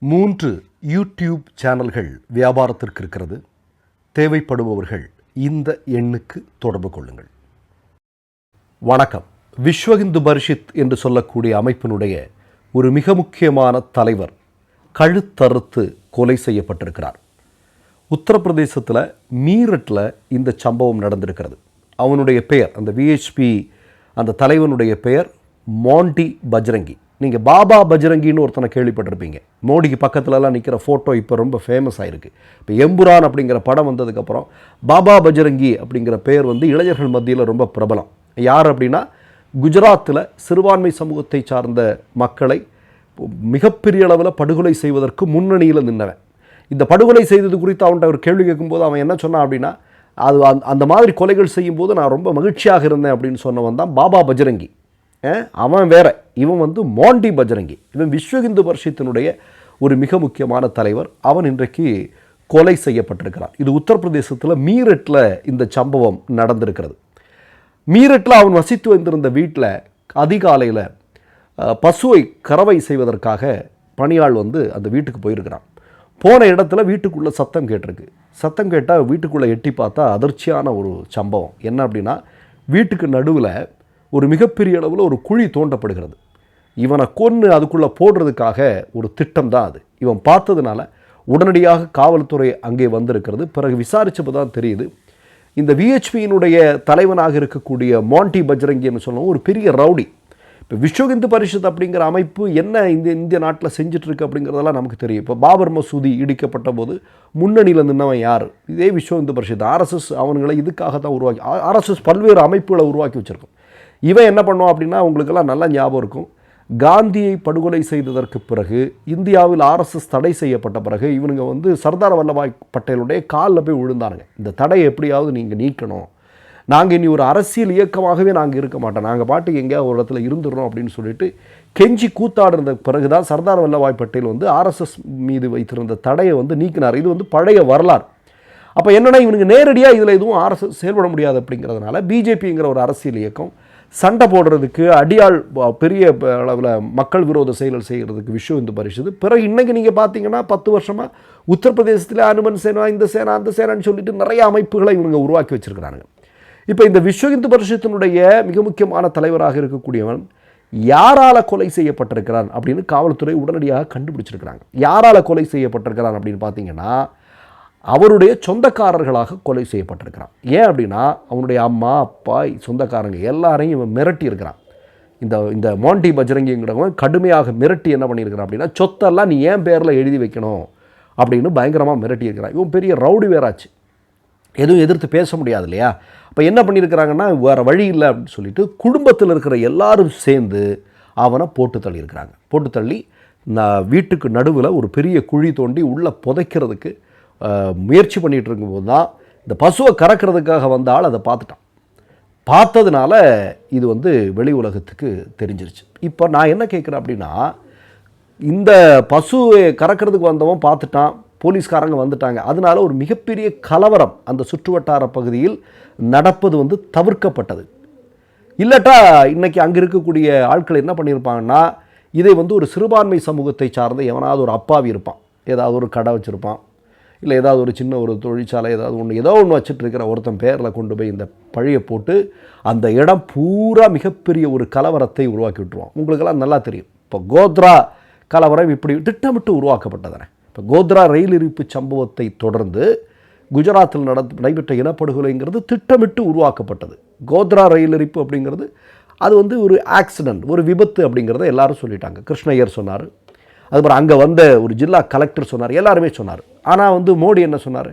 மூன்று யூடியூப் சேனல்கள் வியாபாரத்திற்கு இருக்கிறது. தேவைப்படுபவர்கள் இந்த எண்ணுக்கு தொடர்பு கொள்ளுங்கள். வணக்கம். விஸ்வஹிந்து பரிஷித் என்று சொல்லக்கூடிய அமைப்பினுடைய ஒரு மிக முக்கியமான தலைவர் கழுத்தறுத்து கொலை செய்யப்பட்டிருக்கிறார். உத்தரப்பிரதேசத்தில் மீரட்டில் இந்த சம்பவம் நடந்திருக்கிறது. அவனுடைய பெயர் அந்த விஹெச்பி அந்த தலைவனுடைய பெயர் மாண்டி பஜ்ரங்கி. நீங்கள் பாபா பஜ்ரங்கின்னு ஒருத்தனை கேள்விப்பட்டிருப்பீங்க. மோடிக்கு பக்கத்துலலாம் நிற்கிற ஃபோட்டோ இப்போ ரொம்ப ஃபேமஸ் ஆயிருக்கு. இப்போ எம்புரான் அப்படிங்கிற படம் வந்ததுக்கப்புறம் பாபா பஜ்ரங்கி அப்படிங்கிற பேர் வந்து இளைஞர்கள் மத்தியில் ரொம்ப பிரபலம். யார் அப்படின்னா குஜராத்தில் சிறுபான்மை சமூகத்தை சார்ந்த மக்களை மிகப்பெரிய அளவில் படுகொலை செய்வதற்கு முன்னணியில் நின்றவன் இந்த படுகொலை செய்தது குறித்து அவன்கிட்ட ஒரு கேள்வி கேட்கும்போது அவன் என்ன சொன்னான் அப்படின்னா அது அந்த- அந்த மாதிரி கொலைகள் செய்யும்போது நான் ரொம்ப மகிழ்ச்சியாக இருந்தேன் அப்படின்னு சொன்னவன் தான் பாபா பஜ்ரங்கி. அவன் வேற. இவன் வந்து மாண்டி பஜரங்கி. இவன் விஸ்வ இந்து பரிஷத்தினுடைய ஒரு மிக முக்கியமான தலைவர். அவன் இன்றைக்கு கொலை செய்யப்பட்டிருக்கிறான். இது உத்தரப்பிரதேசத்தில் மீரட்டில் இந்த சம்பவம் நடந்திருக்கிறது. மீரட்டில் அவன் வசித்து வந்திருந்த வீட்டில் அதிகாலையில் பசுவை கறவை செய்வதற்காக பணியாள் வந்து அந்த வீட்டுக்கு போயிருக்கிறான். போன இடத்துல வீட்டுக்குள்ளே சத்தம் கேட்டிருக்கு. சத்தம் கேட்டால் வீட்டுக்குள்ளே எட்டி பார்த்தா அதிர்ச்சியான ஒரு சம்பவம். என்ன அப்படின்னா வீட்டுக்கு நடுவில் ஒரு மிகப்பெரிய அளவில் ஒரு குழி தோண்டப்படுகிறது. இவனை கொன்று அதுக்குள்ளே போடுறதுக்காக ஒரு திட்டம் தான் அது. இவன் பார்த்ததுனால உடனடியாக காவல்துறை அங்கே வந்திருக்கிறது. பிறகு விசாரித்தப்போ தான் தெரியுது. இந்த விஹெச்பியினுடைய தலைவனாக இருக்கக்கூடிய மாண்டி பஜ்ரங்கின்னு சொல்லவும் ஒரு பெரிய ரவுடி. இப்போ விஸ்வஹிந்து பரிஷத் அப்படிங்கிற அமைப்பு என்ன இந்த இந்திய நாட்டில் செஞ்சிட்ருக்கு அப்படிங்கிறதெல்லாம் நமக்கு தெரியும். இப்போ பாபர் மசூதி இடிக்கப்பட்ட போது முன்னணியில் நின்றவன் யார்? இதே விஸ்வஹிந்து பரிஷத். ஆர்எஸ்எஸ் அவனுங்களை இதுக்காக தான் உருவாக்கி ஆர்எஸ்எஸ் பல்வேறு அமைப்புகளை உருவாக்கி வச்சுருக்கோம். இவன் என்ன பண்ணுவான் அப்படின்னா உங்களுக்கெல்லாம் நல்லா ஞாபகம் இருக்கும். காந்தியை படுகொலை செய்ததற்கு பிறகு இந்தியாவில் ஆர்எஸ்எஸ் தடை செய்யப்பட்ட பிறகு இவனுங்க வந்து சர்தார் வல்லபாய் பட்டேலுடைய காலில் போய் விழுந்தானுங்க. இந்த தடையை எப்படியாவது நீங்கள் நீக்கணும். நாங்கள் இனி ஒரு அரசியல் இயக்கமாகவே நாங்கள் இருக்க மாட்டோம். நாங்கள் பாட்டுக்கு எங்கேயாவது ஒரு இடத்துல இருந்துடுறோம் அப்படின்னு சொல்லிட்டு கெஞ்சி கூத்தாடுறத பிறகு தான் சர்தார் வல்லபாய் பட்டேல் வந்து ஆர்எஸ்எஸ் மீது வைத்திருந்த தடையை வந்து நீக்கினார். இது வந்து பழைய வரலாறு. அப்போ என்னென்னா இவனுக்கு நேரடியாக இதில் எதுவும் ஆர்எஸ்எஸ் செயல்பட முடியாது அப்படிங்கிறதுனால பிஜேபிங்கிற ஒரு அரசியல் இயக்கம் சண்டை போடுறதுக்கு அடியாள் பெரிய அளவில் மக்கள் விரோத செயல்கள் செய்கிறதுக்கு விஷயம் இந்த பரிசுது. பிறகு இன்றைக்கி நீங்கள் பார்த்தீங்கன்னா பத்து வருஷமாக உத்தரப்பிரதேசத்தில் அனுமன் சேனா இந்த சேனா அந்த சேனான்னு சொல்லிட்டு நிறைய அமைப்புகளை இவங்க உருவாக்கி வச்சிருக்கிறாங்க இப்போ இந்த விஸ்வ இந்து பரிஷத்தினுடைய மிக முக்கியமான தலைவராக இருக்கக்கூடியவன் யாரால் கொலை செய்யப்பட்டிருக்கிறான் அப்படின்னு காவல்துறை உடனடியாக கண்டுபிடிச்சிருக்கிறாங்க. யாரால் கொலை செய்யப்பட்டிருக்கிறான் அப்படின்னு பார்த்தீங்கன்னா அவருடைய சொந்தக்காரர்களாக கொலை செய்யப்பட்டிருக்கிறான். ஏன் அப்படின்னா அவனுடைய அம்மா அப்பா சொந்தக்காரங்க எல்லாரையும் இவன் மிரட்டி இருக்கிறான். இந்த இந்த மாண்டி பஜ்ரங்கிங்கிறவன் கடுமையாக மிரட்டி என்ன பண்ணியிருக்கிறான் அப்படின்னா சொத்தெல்லாம் நீ ஏன் பேரில் எழுதி வைக்கணும்? அப்படின்னு பயங்கரமாக மிரட்டி இருக்கிறான். இவன் பெரிய ரவுடி வேறாச்சு. எதுவும் எதிர்த்து பேச முடியாது இல்லையா? அப்போ என்ன பண்ணியிருக்கிறாங்கன்னா வேறு வழி இல்லை அப்படின்னு சொல்லிட்டு குடும்பத்தில் இருக்கிற எல்லாரும் சேர்ந்து அவனை போட்டு தள்ளியிருக்கிறாங்க. போட்டு தள்ளி நான் வீட்டுக்கு நடுவில் ஒரு பெரிய குழி தோண்டி உள்ளே புதைக்கிறதுக்கு முயற்சி பண்ணிகிட்டு இருக்கும்போது தான் இந்த பசுவை கறக்கிறதுக்காக வந்த ஆள் அதை பார்த்துட்டான். பார்த்ததுனால இது வந்து வெளி உலகத்துக்கு தெரிஞ்சிருச்சு. இப்போ நான் என்ன கேட்குறேன் அப்படின்னா இந்த பசுவை கறக்கிறதுக்கு வந்தவன் பார்த்துட்டான் போலீஸ்காரங்க வந்துட்டாங்க. அதனால ஒரு மிகப்பெரிய கலவரம் அந்த சுற்றுவட்டார பகுதியில் நடப்பது வந்து தவிர்க்கப்பட்டது. இல்லாட்டா இன்றைக்கி அங்கே இருக்கக்கூடிய ஆட்கள் என்ன பண்ணியிருப்பாங்கன்னா இதை வந்து ஒரு சிறுபான்மை சமூகத்தை சார்ந்த எவனாவது ஒரு அப்பாவி இருப்பான். ஏதாவது ஒரு கடை வச்சுருப்பான். இல்லை ஏதாவது ஒரு சின்ன ஒரு தொழிற்சாலை ஏதாவது ஒன்று ஏதோ ஒன்று வச்சுட்டு இருக்கிற ஒருத்தன் பேரில் கொண்டு போய் இந்த பழியை போட்டு அந்த இடம் பூரா மிகப்பெரிய ஒரு கலவரத்தை உருவாக்கி விட்டுருவான். உங்களுக்கெல்லாம் நல்லா தெரியும். இப்போ கோத்ரா கலவரம் இப்படி திட்டமிட்டு உருவாக்கப்பட்டதானே. இப்போ கோத்ரா ரயில் இருப்பு சம்பவத்தை தொடர்ந்து குஜராத்தில் நட நடைபெற்ற இனப்படுகொலைங்கிறது திட்டமிட்டு உருவாக்கப்பட்டது. கோத்ரா ரயில் எரிப்பு அப்படிங்கிறது அது வந்து ஒரு ஆக்சிடெண்ட் ஒரு விபத்து அப்படிங்கிறத எல்லாரும் சொல்லிட்டாங்க. கிருஷ்ணய்யர் சொன்னார் அதுக்கப்புறம் அங்கே வந்த ஒரு ஜில்லா கலெக்டர் சொன்னார் எல்லாருமே சொன்னார். ஆனால் வந்து மோடி என்ன சொன்னார்?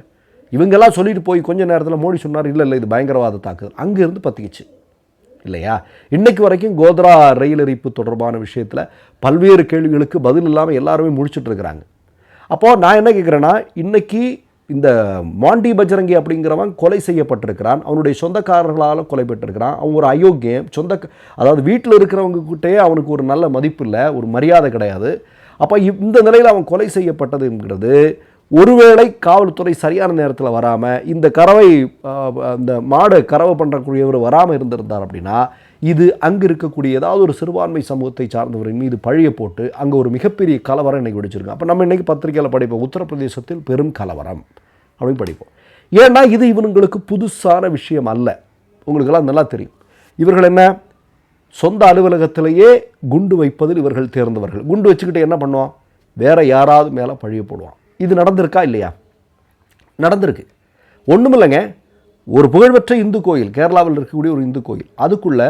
இவங்கெல்லாம் சொல்லிட்டு போய் கொஞ்ச நேரத்தில் மோடி சொன்னார் இல்லை இல்லை இது பயங்கரவாத தாக்குதல். அங்கேருந்து பற்றிக்கிச்சு இல்லையா? இன்றைக்கு வரைக்கும் கோத்ரா ரயில் எரிப்பு தொடர்பான விஷயத்தில் பல்வேறு கேள்விகளுக்கு பதில் இல்லாமல் எல்லாருமே முடிச்சுட்ருக்குறாங்க அப்போது நான் என்ன கேட்குறேன்னா இன்றைக்கி இந்த மாண்டி பஜரங்கி அப்படிங்கிறவன் கொலை செய்யப்பட்டிருக்கிறான். அவனுடைய சொந்தக்காரர்களால் கொலை பெற்றிருக்கிறான். அவன் ஒரு அயோக்கியம் சொந்த அதாவது வீட்டில் இருக்கிறவங்க கிட்டே அவனுக்கு ஒரு நல்ல மதிப்பு இல்லை ஒரு மரியாதை கிடையாது. அப்போ இந்த நிலையில் அவன் கொலை செய்யப்பட்டதுங்கிறது ஒருவேளை காவல்துறை சரியான நேரத்தில் வராமல் இந்த கறவை இந்த அந்த மாடு கறவை பண்ணுறக்கூடியவர் வராமல் இருந்திருந்தார் அப்படின்னா இது அங்கு இருக்கக்கூடிய ஏதாவது ஒரு சிறுபான்மை சமூகத்தை சார்ந்தவரின் மீது பழிய போட்டு அங்கே ஒரு மிகப்பெரிய கலவரம் இன்னைக்கு வெடிச்சிருக்கு. அப்போ நம்ம இன்றைக்கி பத்திரிகையில் படிப்போம். உத்தரப்பிரதேசத்தில் பெரும் கலவரம் அப்படின்னு படிப்போம். ஏன்னா இது இவனுங்களுக்கு புதுசான விஷயம் அல்ல. உங்களுக்கெல்லாம் நல்லா தெரியும். இவர்கள் என்ன? சொந்த அலுவலகத்திலேயே குண்டு வைப்பதில் இவர்கள் தேர்ந்தவர்கள். குண்டு வச்சுக்கிட்டு என்ன பண்ணுவான்? வேற யாராவது மேலே பழிய போடுவான். இது நடந்திருக்கா இல்லையா? நடந்திருக்கு. ஒன்றுமில்லைங்க ஒரு புகழ்பெற்ற இந்து கோயில் கேரளாவில் இருக்கக்கூடிய ஒரு இந்து கோயில். அதுக்குள்ளே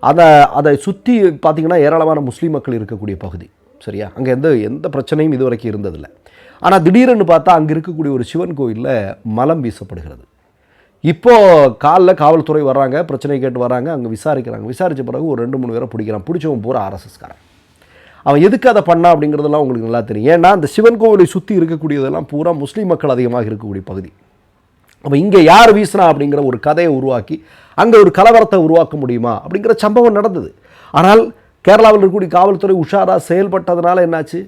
அதை அதை சுற்றி பார்த்தீங்கன்னா ஏராளமான முஸ்லீம் மக்கள் இருக்கக்கூடிய பகுதி. சரியா? அங்கே எந்த எந்த பிரச்சனையும் இதுவரைக்கும் இருந்ததில்லை. ஆனால் திடீரென்னு பார்த்தா அங்கே இருக்கக்கூடிய ஒரு சிவன் கோயிலில் மலம் வீசப்படுகிறது. இப்போது காலில் காவல்துறை வர்றாங்க பிரச்சனை கேட்டு வராங்க அங்கே விசாரிக்கிறாங்க. விசாரித்த பிறகு ஒரு ரெண்டு மூணு பேரை பிடிக்கிறான். பிடிச்சவன் பூரா ஆர்எஸ்எஸ்காரன் அவன் எதுக்கு அதை பண்ணா அப்படிங்கிறதெல்லாம் உங்களுக்கு நல்லா தெரியும். ஏன்னா அந்த சிவன் கோவிலை சுற்றி இருக்கக்கூடியதெல்லாம் பூரா முஸ்லீம் மக்கள் அதிகமாக இருக்கக்கூடிய பகுதி. அப்போ இங்கே யார் வீசினா அப்படிங்கிற ஒரு கதையை உருவாக்கி அங்கே ஒரு கலவரத்தை உருவாக்க முடியுமா அப்படிங்கிற சம்பவம் நடந்தது. ஆனால் கேரளாவில் இருக்கக்கூடிய காவல்துறை உஷாராக செயல்பட்டதுனால என்னாச்சு?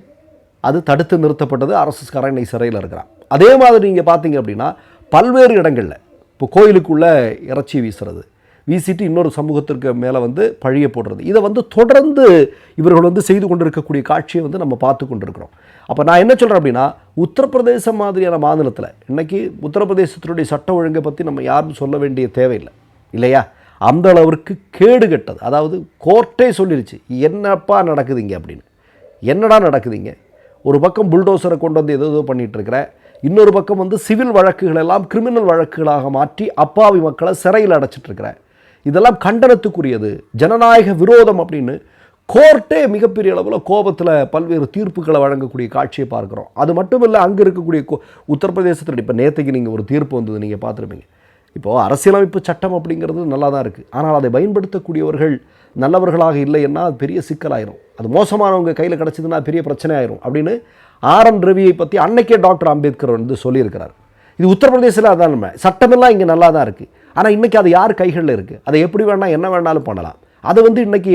அது தடுத்து நிறுத்தப்பட்டது அரசுக்காரன் இன்னைக்கு சிறையில் இருக்கிறான். அதே மாதிரி நீங்கள் பார்த்தீங்க அப்படின்னா பல்வேறு இடங்களில் இப்போ கோயிலுக்குள்ளே இறைச்சி வீசுறது வீசிட்டு இன்னொரு சமூகத்திற்கு மேலே வந்து பழிய போடுறது. இதை வந்து தொடர்ந்து இவர்கள் வந்து செய்து கொண்டிருக்கக்கூடிய காட்சியை வந்து நம்ம பார்த்து கொண்டிருக்கிறோம். அப்போ நான் என்ன சொல்கிறேன் அப்படின்னா உத்தரப்பிரதேசம் மாதிரியான மாநிலத்தில் இன்றைக்கி உத்தரப்பிரதேசத்தினுடைய சட்ட ஒழுங்கை பற்றி நம்ம யாரும் சொல்ல வேண்டிய தேவையில்லை. இல்லையா? அந்த அளவிற்கு கேடு கெட்டது. அதாவது கோர்ட்டே சொல்லிருச்சு என்னப்பா நடக்குதுங்க அப்படின்னு. என்னடா நடக்குதுங்க ஒரு பக்கம் புல்டோசரை கொண்டு வந்து ஏதோ ஏதோ பண்ணிட்டு இன்னொரு பக்கம் வந்து சிவில் வழக்குகள் எல்லாம் கிரிமினல் வழக்குகளாக மாற்றி அப்பாவி மக்களை சிறையில் அடைச்சிட்டு இதெல்லாம் கண்டனத்துக்குரியது. ஜனநாயக விரோதம் அப்படின்னு கோர்ட்டே மிகப்பெரிய அளவில் கோபத்தில் பல்வேறு தீர்ப்புகளை வழங்கக்கூடிய காட்சியை பார்க்குறோம். அது மட்டும் இல்லை அங்கே இருக்கக்கூடிய கோ உத்தரப்பிரதேசத்தில் இப்போ நேற்றுக்கு நீங்கள் ஒரு தீர்ப்பு வந்தது நீங்கள் பார்த்துருப்பீங்க. இப்போது அரசியலமைப்பு சட்டம் அப்படிங்கிறது நல்லா தான் இருக்குது ஆனால் அதை பயன்படுத்தக்கூடியவர்கள் நல்லவர்களாக இல்லைன்னா அது பெரிய சிக்கலாயிரும். அது மோசமானவங்க கையில் கிடச்சிதுன்னா பெரிய பிரச்சனை ஆயிரும் அப்படின்னு ஆர் என் ரவியை பற்றி அன்னைக்கே டாக்டர் அம்பேத்கர் வந்து சொல்லியிருக்கிறார். இது உத்தரப்பிரதேசத்தில் அதான் நம்ம சட்டமெல்லாம் இங்கே நல்லா தான் இருக்குது ஆனால் இன்றைக்கி அது யார் கைகளில் இருக்குது அதை எப்படி வேணால் என்ன வேணாலும் பண்ணலாம். அதை வந்து இன்றைக்கி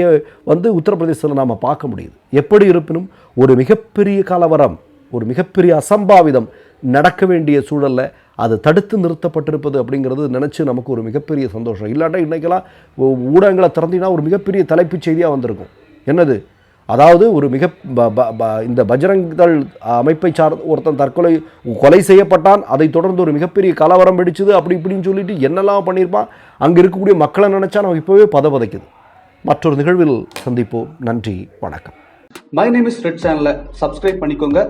வந்து உத்தரப்பிரதேசத்தில் நாம் பார்க்க முடியுது. எப்படி இருப்பினும் ஒரு மிகப்பெரிய கலவரம். ஒரு மிகப்பெரிய அசம்பாவிதம் நடக்க வேண்டிய சூழலில் அது தடுத்து நிறுத்தப்பட்டிருப்பது அப்படிங்கிறது நினச்சி நமக்கு ஒரு மிகப்பெரிய சந்தோஷம். இல்லாட்டா இன்றைக்கெல்லாம் ஊடகங்களை திறந்தீங்கன்னா ஒரு மிகப்பெரிய தலைப்புச் செய்தியாக வந்திருக்கும். என்னது? அதாவது ஒரு மிக ப- பஜ்ரங் தள் இந்த அமைப்பை சார் ஒருத்தன் தற்கொலை கொலை செய்யப்பட்டான் அதை தொடர்ந்து ஒரு மிகப்பெரிய கலவரம் வெடிச்சுது அப்படி இப்படின்னு சொல்லிட்டு என்னெல்லாம் பண்ணியிருப்பான்? அங்கே இருக்கக்கூடிய மக்களை நினச்சா நம்ம இப்போவே பதபதைக்குது. மற்றொரு நிகழ்வில் சந்திப்போம். நன்றி வணக்கம். மை நேம் இஸ் ரெட் சேனலை சப்ஸ்கிரைப் பண்ணிக்கோங்க.